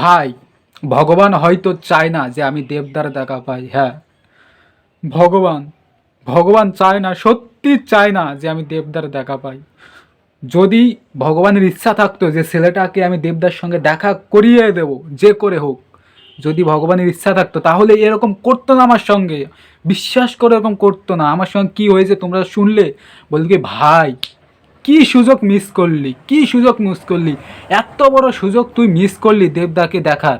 ভাই, ভগবান হয়তো চায় না যে আমি দেবদার দেখা পাই হ্যাঁ। ভগবান ভগবান চায় না, সত্যি চায় না যে আমি দেবদার দেখা পাই। যদি ভগবানের ইচ্ছা থাকতো যে ছেলেটাকে আমি দেবদার সঙ্গে দেখা করিয়ে দেব, যে করে হোক, যদি ভগবানের ইচ্ছা থাকতো, তাহলে এরকম করতো না আমার সঙ্গে। বিশ্বাস করে এরকম করতো না। আমার সঙ্গে কি হয়েছে তোমরা শুনলে? বলতে কি, ভাই কি সুযোগ মিস করলি? কি সুযোগ মিস করলি? এত বড় সুযোগ তুই মিস করলি দেবদাকে দেখার।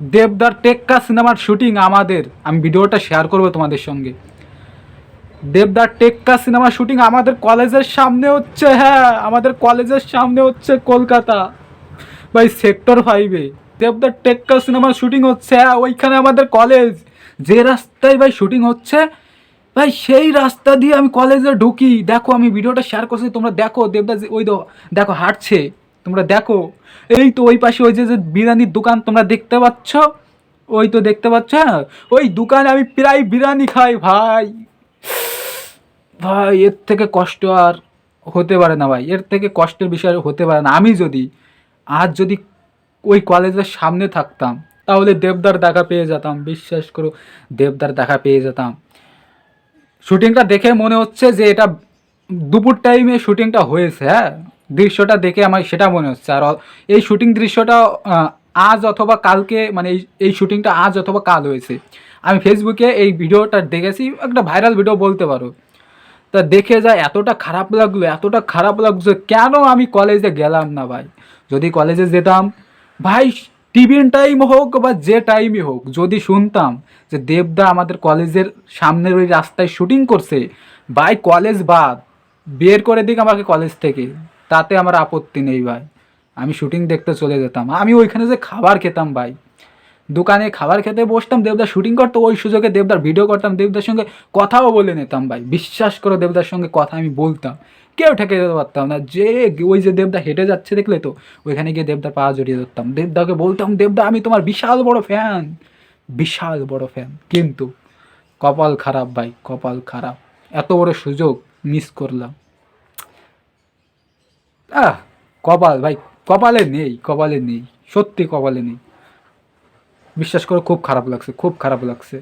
দেবদার টেক্কা সিনেমার শুটিং আমাদের। আমি ভিডিওটা শেয়ার করব তোমাদের সঙ্গে। দেবদার টেক্কা সিনেমা শুটিং আমাদের কলেজের সামনে হচ্ছে হ্যাঁ আমাদের কলেজের সামনে হচ্ছে কলকাতা। ভাই সেক্টর ফাইভে দেবদার টেক্কা সিনেমার শুটিং হচ্ছে হ্যাঁ ওইখানে আমাদের কলেজ যে রাস্তায় ভাই শুটিং হচ্ছে ভাই, সেই রাস্তা দিয়ে আমি কলেজে ঢুকি। দেখো, আমি ভিডিওটা শেয়ার করছি, তোমরা দেখো দেবদা যে- ওই দেখো, হাঁটছে। তোমরা দেখো, এই তো ওই পাশে ওই যে যে বিরিয়ানির দোকান, তোমরা দেখতে পাচ্ছ? ওই তো দেখতে পাচ্ছ হ্যাঁ? ওই দোকানে আমি প্রায় বিরিয়ানি খাই, ভাই। ভাই, এর থেকে কষ্ট আর হতে পারে না, ভাই। এর থেকে কষ্টের বিষয় হতে পারে না। আমি যদি আজ যদি ওই কলেজের সামনে থাকতাম, তাহলে দেবদার দেখা পেয়ে যেতাম, বিশ্বাস করো, দেবদার দেখা পেয়ে যেতাম। শুটিংটা দেখে মনে হচ্ছে যে এটা দুপুর টাইমে শুটিংটা হয়েছে হ্যাঁ? দৃশ্যটা দেখে আমার সেটা মনে হচ্ছে। আর এই শুটিং দৃশ্যটা আজ অথবা কালকে মানে এই এই শুটিংটা আজ অথবা কাল হয়েছে। আমি ফেসবুকে এই ভিডিওটা দেখেছি, একটা ভাইরাল ভিডিও বলতে পারো। তা দেখে যা এতটা খারাপ লাগল, এতটা খারাপ লাগছে কেন আমি কলেজে গেলাম না ভাই? যদি কলেজে যেতাম, ভাই টিফিন টাইম হোক বা যে টাইমই হোক, যদি শুনতাম যে দেবদা আমাদের কলেজের সামনের ওই রাস্তায় শুটিং করছে বাই কলেজ বাদ, বের করে দিক আমাকে কলেজ থেকে, তাতে আমার আপত্তি নেই ভাই। আমি শুটিং দেখতে চলে যেতাম। আমি ওইখানে যে খাবার খেতাম ভাই। দোকানে খাবার খেতে বসতাম, দেবদার শুটিং করতো, ওই সুযোগে দেবদার ভিডিও করতাম, দেবদার সঙ্গে কথাও বলে নিতাম ভাই। বিশ্বাস করো, দেবদার সঙ্গে কথা আমি বলতাম। কেউ ঠেকে যেতে পারতাম না। যে ওই যে দেবদা হেঁটে যাচ্ছে, দেখলে তো? ওইখানে গিয়ে দেবদার পা জড়িয়ে ধরতাম। দেবদাকে বলতাম, দেবদা, আমি তোমার বিশাল বড় ফ্যান বিশাল বড় ফ্যান কিন্তু কপাল খারাপ ভাই, কপাল খারাপ। এত বড় সুযোগ মিস করলাম। আহ, কপাল ভাই, কপালে নেই কপালে নেই। সত্যি কপালে নেই। বিশ্বাস করে খুব খারাপ লাগছে খুব খারাপ লাগছে।